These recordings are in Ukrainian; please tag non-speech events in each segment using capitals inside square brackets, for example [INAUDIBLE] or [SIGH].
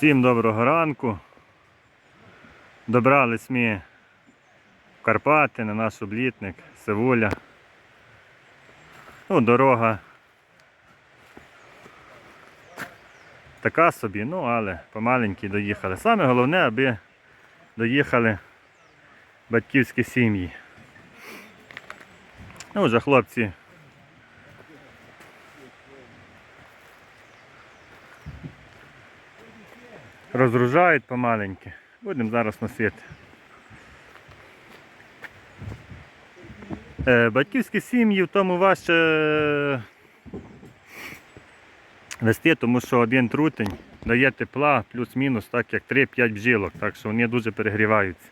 Всім доброго ранку. Добрались ми в Карпати на наш облітник, Севуля. Ну, дорога така собі, ну але помаленькі доїхали. Саме головне, аби доїхали батьківські сім'ї. Ну, вже хлопці розгружають помаленьки. Будемо зараз носити. Е, Батьківські сім'ї в тому важче вести, тому що один трутень дає тепла плюс-мінус, так як 3-5 бджілок, так що вони дуже перегріваються.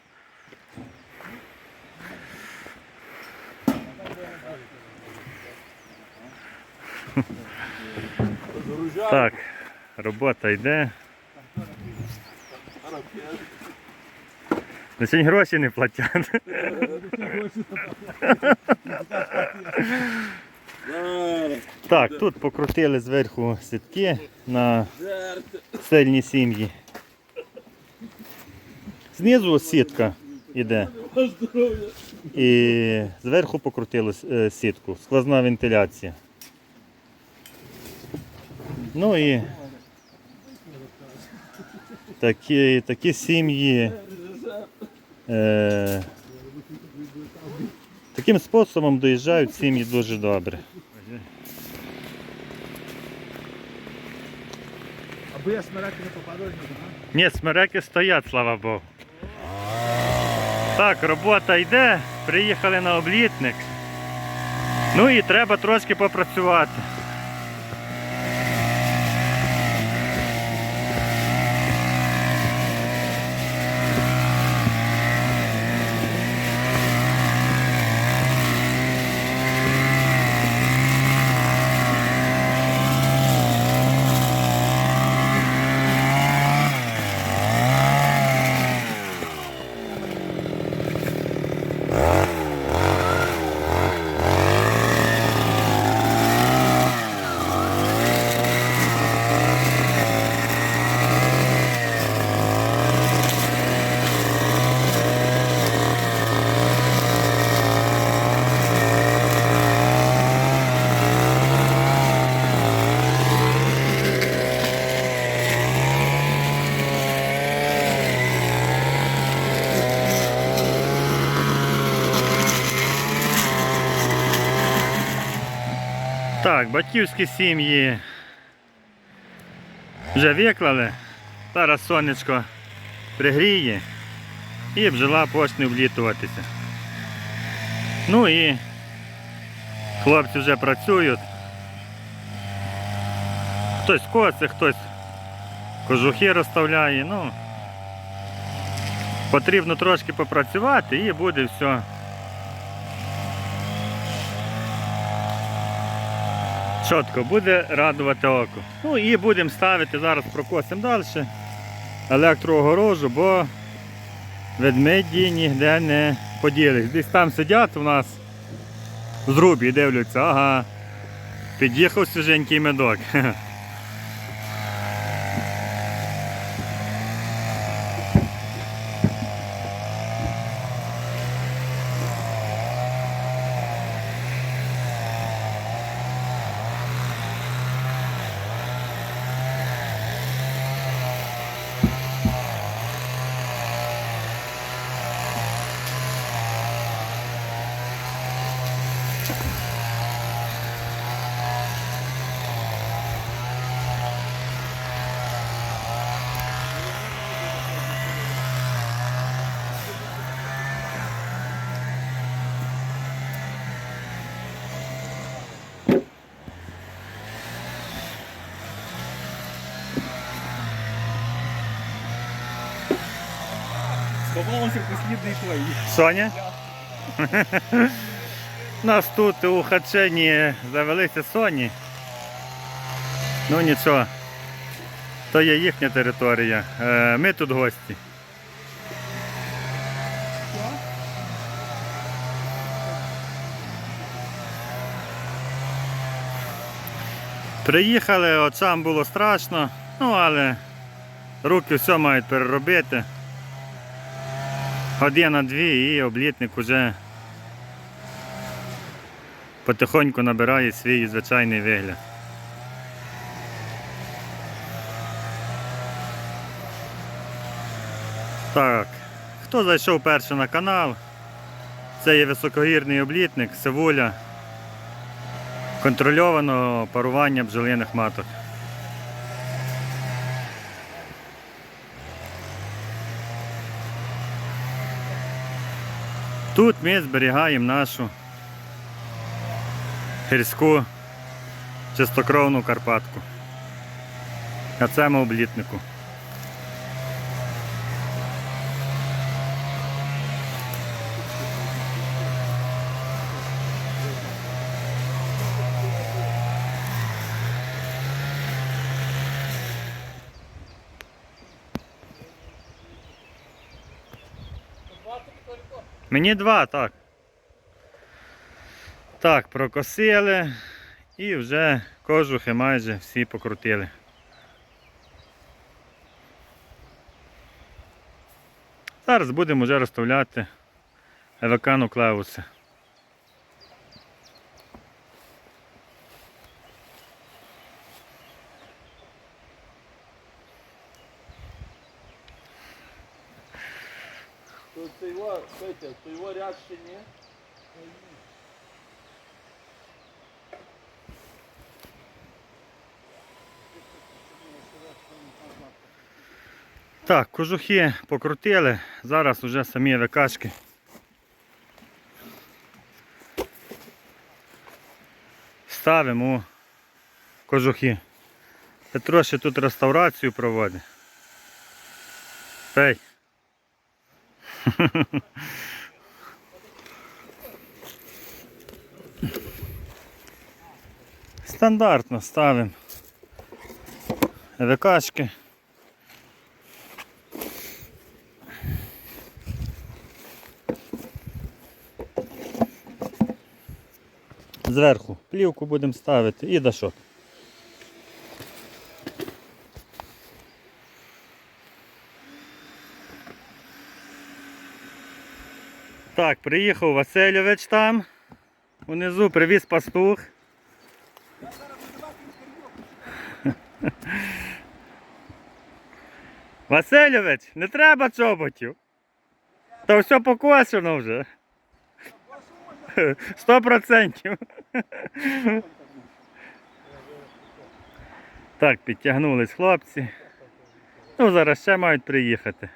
Так, робота йде. На сьогодні гроші не платять. Так, тут покрутили зверху сітки на сильні сім'ї. Знизу сітка йде. І зверху покрутили е, сітку, сквозна вентиляція. Ну і такі, такі сім'ї. Е, таким способом доїжджають сім'ї дуже добре. Аби я смереки не попадали, не Ні, смереки стоять, слава Богу. Так, робота йде, приїхали на облітник. Ну і треба трошки попрацювати. Так, батьківські сім'ї вже виклали. Зараз сонечко пригріє і бджола почне влітуватися. Ну і хлопці вже працюють. Хтось коси, хтось кожухи розставляє. Ну, потрібно трошки попрацювати і буде все. Чітко буде радувати око. Ну і будемо ставити, зараз прокосимо далі електроогорожу, бо ведмеді ніде не поділись. Десь там сидять у нас в зрубі дивляться, ага, під'їхав свіженький медок. [LAUGHS] Сховалося послідний той. Соня? У нас тут у Хачені завелися соні. Ну нічого. То є їхня територія. Е, Ми тут гості. Приїхали, очам було страшно, ну але Руки все мають переробити. Година-дві і облітник уже потихоньку набирає свій звичайний вигляд. Так, хто зайшов перший на канал, це є високогірний облітник, сивуля контрольованого парування бджолиних маток. Тут ми зберігаємо нашу гірську чистокровну Карпатку. На цьому облітнику. Мені два, так. Так, прокосили і вже кожухи майже всі покрутили. Зараз будемо вже розставляти евакану клеуси. Це його, Петя, то його ряд ще ні. Так, кожухи покрутили, зараз вже самі викачки. Ставимо у кожухи. Петро ще тут реставрацію проводить. Пей. [LAUGHS] Стандартно ставимо ВКшки. Зверху плівку будемо ставити і дашок. Так, приїхав Васильович там. Унизу привіз пастух. [LAUGHS] Васильович, не треба чоботів. Та все покошено вже. [LAUGHS] Сто процентів. [LAUGHS] Так, підтягнулись хлопці. Ну, зараз ще мають приїхати.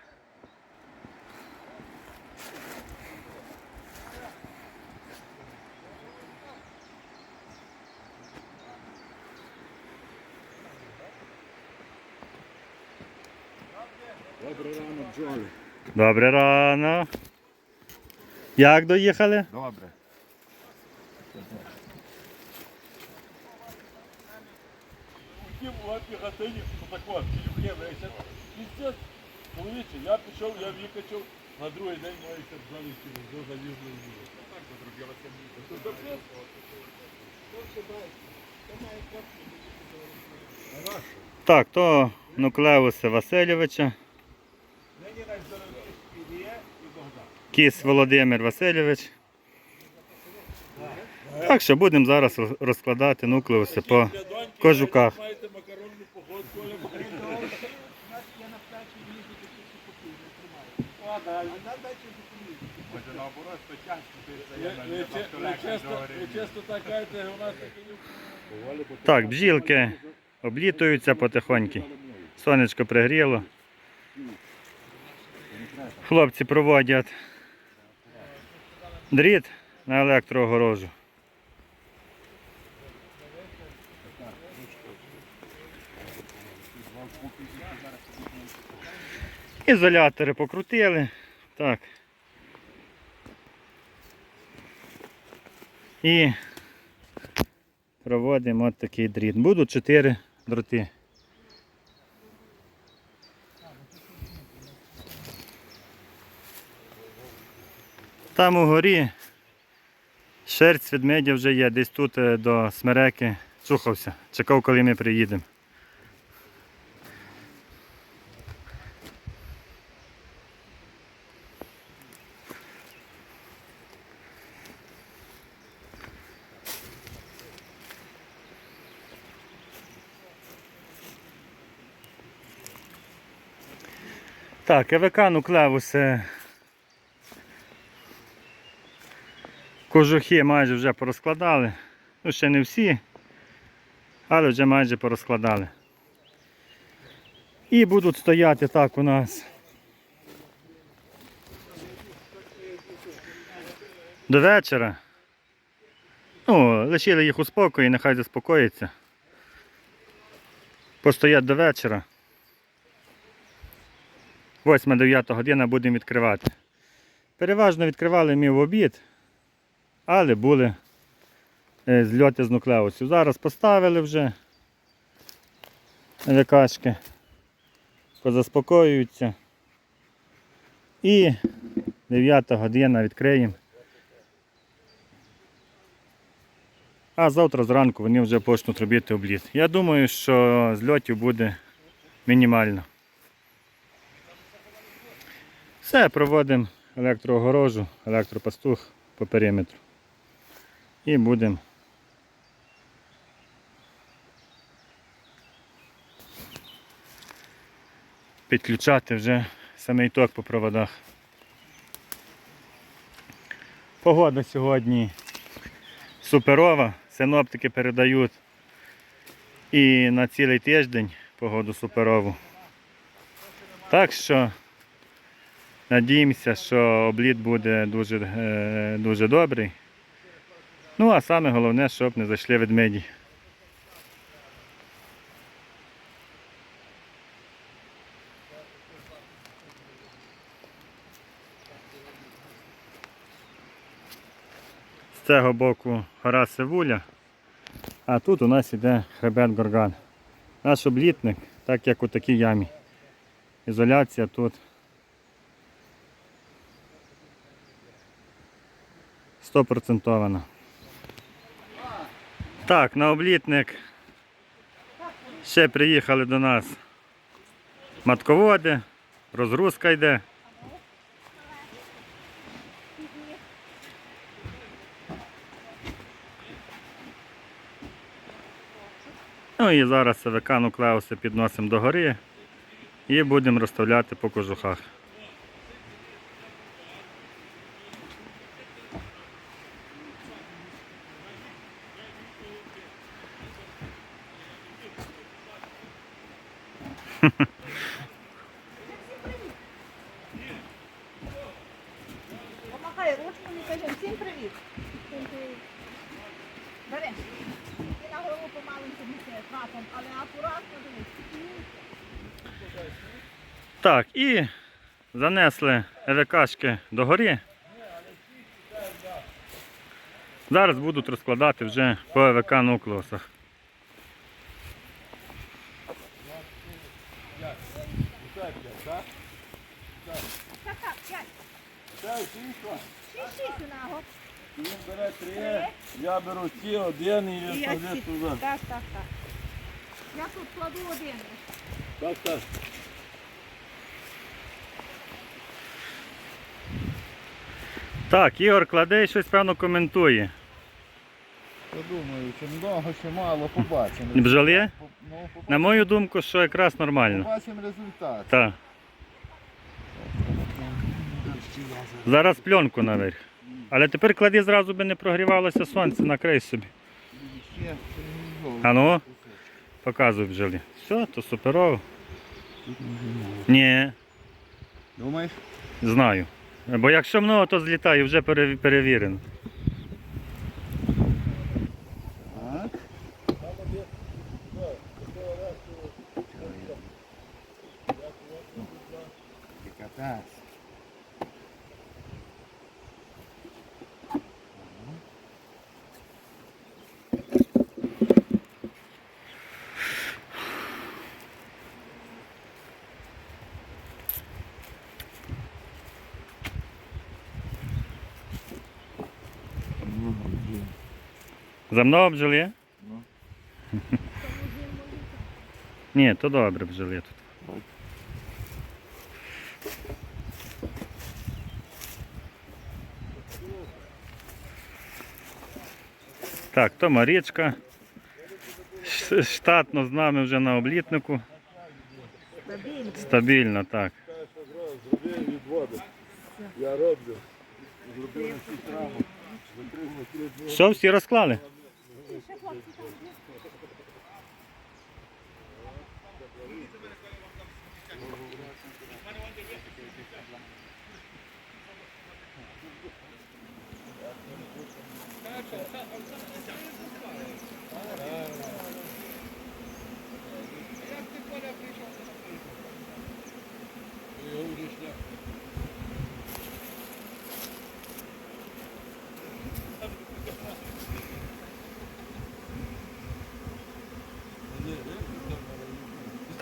Добре рано, бджоли. Добре рано. Як доїхали? Добре. Тілюхнєве, я пішов, я викачав, на другий день мої це бджолиці, вже залізли в діло. Так. Так, то нуклеуси Васильовича. Кіс Володимир Васильович. Так що будемо зараз розкладати нуклеуси по кожуках. так бджілки облітуються потихоньку. Сонечко пригріло. Хлопці проводять дріт на електроогорожу. Ізолятори покрутили. Так. І проводимо от такий дріт. Будуть 4 дроти. Там горі шерсть ведмедя вже є, десь тут е, до смереки сухався, чекав, коли ми приїдемо. Так, ЕВК Нуклеус е, Кожухи майже вже порозкладали. Ну, ще не всі, але вже майже порозкладали. І будуть стояти так у нас. До вечора. Ну, лишили їх у спокої, нехай заспокоїться. Постоять до вечора. 8-9 година будемо відкривати. Переважно відкривали ми в обід, але були е, зльоти з нуклеусів. Зараз поставили вже лекашки, позаспокоюються. І 9 година відкриємо. А завтра зранку вони вже почнуть робити обліт. Я думаю, що зльотів буде мінімально. Все, проводимо електроогорожу, електропастух по периметру. І будемо підключати вже самий ток по проводах. Погода сьогодні суперова, синоптики передають і на цілий тиждень погоду суперову. Так що надіємося, що обліт буде дуже, е, дуже добрий. Ну а саме головне, щоб не зайшли ведмеді. З цього боку гора Севуля, а тут у нас іде хребет Горган. Наш облітник, так як у такій ямі. Ізоляція тут стопроцентована. Так, на облітник ще приїхали до нас матководи, розгрузка йде. Ну і зараз СВК нуклеуси підносимо до гори і будемо розставляти по кожухах. Помахай ручками і кажи всім привіт. Всім привіт. Бери. Ти на голову помаленьку місце крапом, але акуратно дивись. Так, і занесли ЕВКшки до гори. Зараз будуть розкладати вже по ЕВК нуклеусах. Він бере три, я беру ці один і І я туди. Так, так, так. Я тут кладу один. Так, так. Так, Ігор кладе і щось певно коментує. Подумаю, чи много, чи мало, побачимо. Бджоли? По- Ну, На мою думку, що якраз нормально. побачимо результат. Так. Зараз пленку наверх. Але тепер клади зразу би не прогрівалося сонце, накрий собі. Ще, ще не жовтий. А ну, показуй бджолі. Все, то суперово. Ні, Думаєш? знаю. Бо якщо много, то злітає, вже пере- перевірено. Так. Катась. За мною бджоли? Ну. [LAUGHS] Ні, то добре бджоли тут. Так, то Марічка. Штатно з нами вже на облітнику. Стабільно. Стабільно, так. воду. Я роблю. Зробив на 6 рамок. Закрив на 3 дні. Що, всі розклали? Ще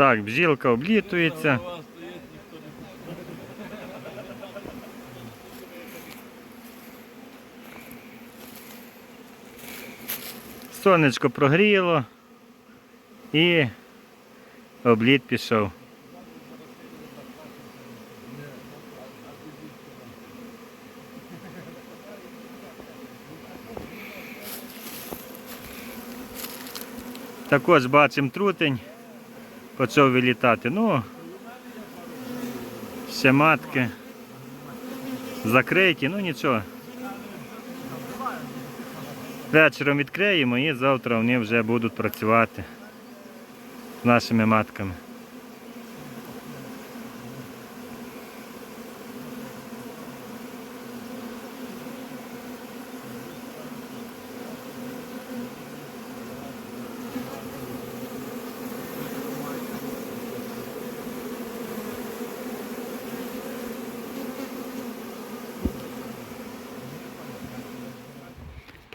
Так, бджілка облітується. Сонечко прогріло і обліт пішов. Також бачимо трутень, почав вилітати. Ну, ще матки закриті, ну нічого. Вечором відкриємо і завтра вони вже будуть працювати з нашими матками.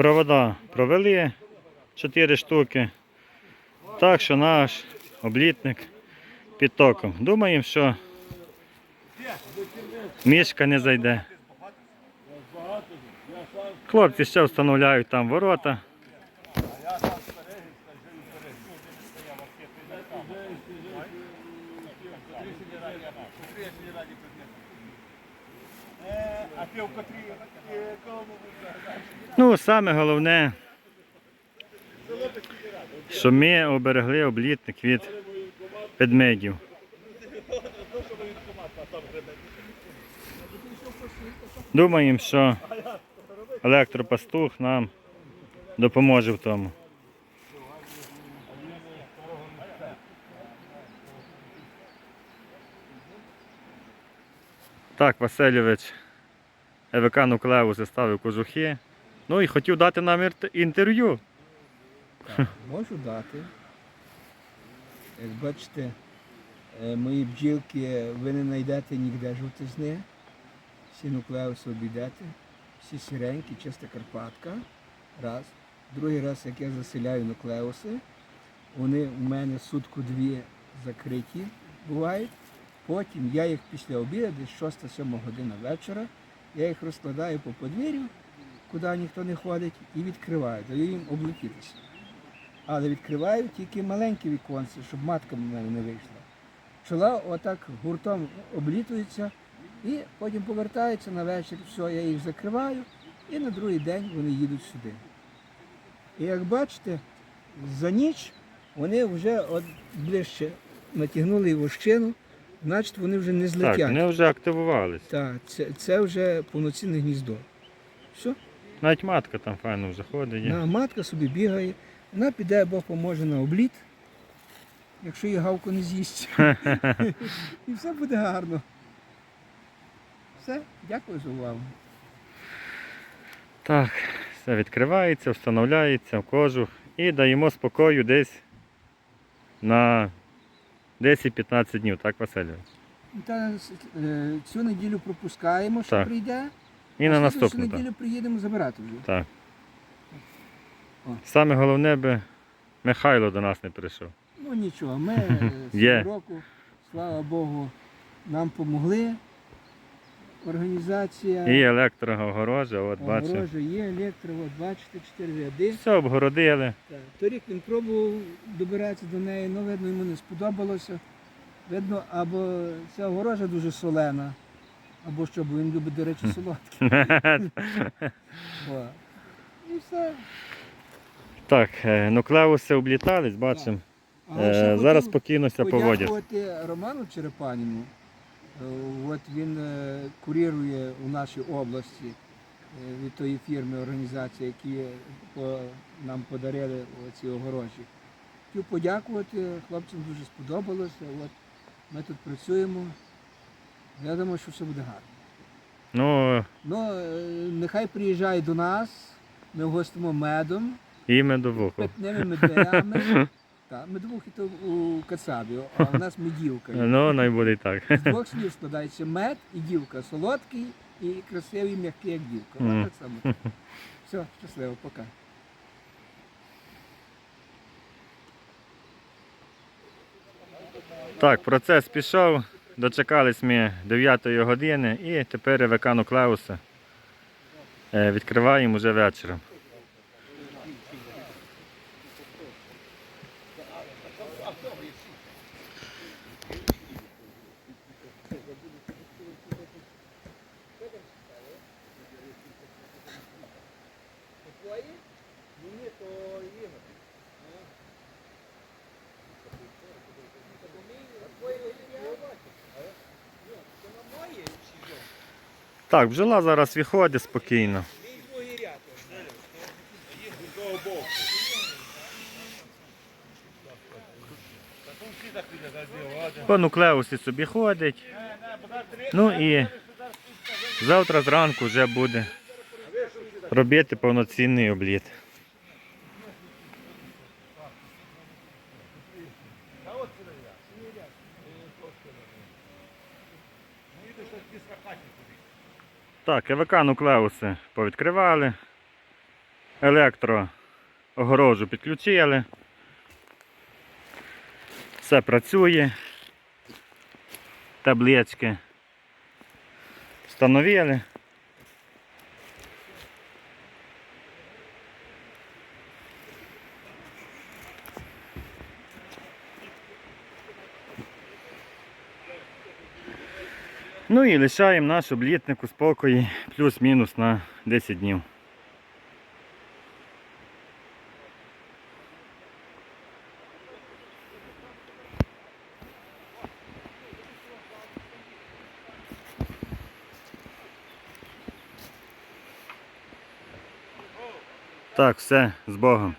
Провода провели 4 штуки. Так що наш облітник під током. Думаємо, що мішка не зайде. Хлопці ще встановляють там ворота. А ти в котрій Ну, саме головне, що ми оберегли облітник від ведмедів. Думаємо, що електропастух нам допоможе в тому. Так, Васильович ЕВК Нуклеу заставив кожухи. Ну і хотів дати нам інт- інтерв'ю. Можу дати. Як бачите, е, мої бджілки ви не знайдете ніде жовтизни. Всі нуклеуси обійдете, всі сіренькі, чиста Карпатка. Раз. Другий раз, як я заселяю нуклеуси, вони у мене сутку-дві закриті бувають. Потім я їх після обіду, десь 6-7 година вечора, я їх розкладаю по подвір'ю, куди ніхто не ходить, і відкриваю, даю їм облетітися. Але відкриваю тільки маленькі віконці, щоб матка в мене не вийшла. Пчела отак гуртом облітується і потім повертається на вечір. Все, я їх закриваю, і на другий день вони їдуть сюди. І як бачите, за ніч вони вже от ближче натягнули вощину, значить вони вже не Так, злетять. вони вже активувались. Так, це, це вже повноцінне гніздо. Все. Навіть матка там файно вже ходить. На матка собі бігає, вона піде, Бог поможе на обліт, якщо її гавку не з'їсть. [LAUGHS] І все буде гарно. Все, дякую за увагу. Так, все відкривається, встановляється в кожух і даємо спокою десь на 10-15 днів, так, Василю? Та, е, цю неділю пропускаємо, що Так. прийде. І на наступну. слідуючу Так. неділю приїдемо забирати вже. так. О. Саме головне би Михайло до нас не прийшов. Ну нічого, ми е, з Є. цього року, слава Богу, нам помогли. Організація. І електроогорожа, от бачите. Огорожа є, електро, от бачите, чотири ряди. Все обгородили. Так. Торік він пробував добиратися до неї, але видно, йому не сподобалося. Видно, або ця огорожа дуже солена, або що, бо він любить, до речі, солодке. [LAUGHS] І все. Так, е, нуклеуси облітались, бачимо. Е, Зараз спокійно себе поводять. Роману Черепаніну От він е, курірує у нашій області е, від тої фірми організації, які нам подарили ці огорожі. Хотів подякувати, хлопцям дуже сподобалося. От ми тут працюємо. Я думаю, що все буде гарно. Ну, Ну, е, нехай приїжджає до нас, ми гостимо медом, і медовуху. питними медвями. [LAUGHS] Так, медовухи то у Кацабі, а у нас медівка. є. Ну, най буде і так. З двох слів складається мед і дівка. Солодкий і красивий, м'який, як дівка. Мгм. Так само. Все, щасливо, пока. Так, процес пішов. Дочекались ми 9 години і тепер ВК Нуклеуса е, відкриваємо вже вечором. Так, бджола зараз виходить спокійно. По нуклеусі собі ходить. Ну і завтра зранку вже буде робити повноцінний обліт. Так, ЕВК нуклеуси повідкривали. Електро огорожу підключили. Все працює. Таблички встановили. Ну і лишаємо наш облітник у спокої плюс-мінус на 10 днів. Так, все, з Богом.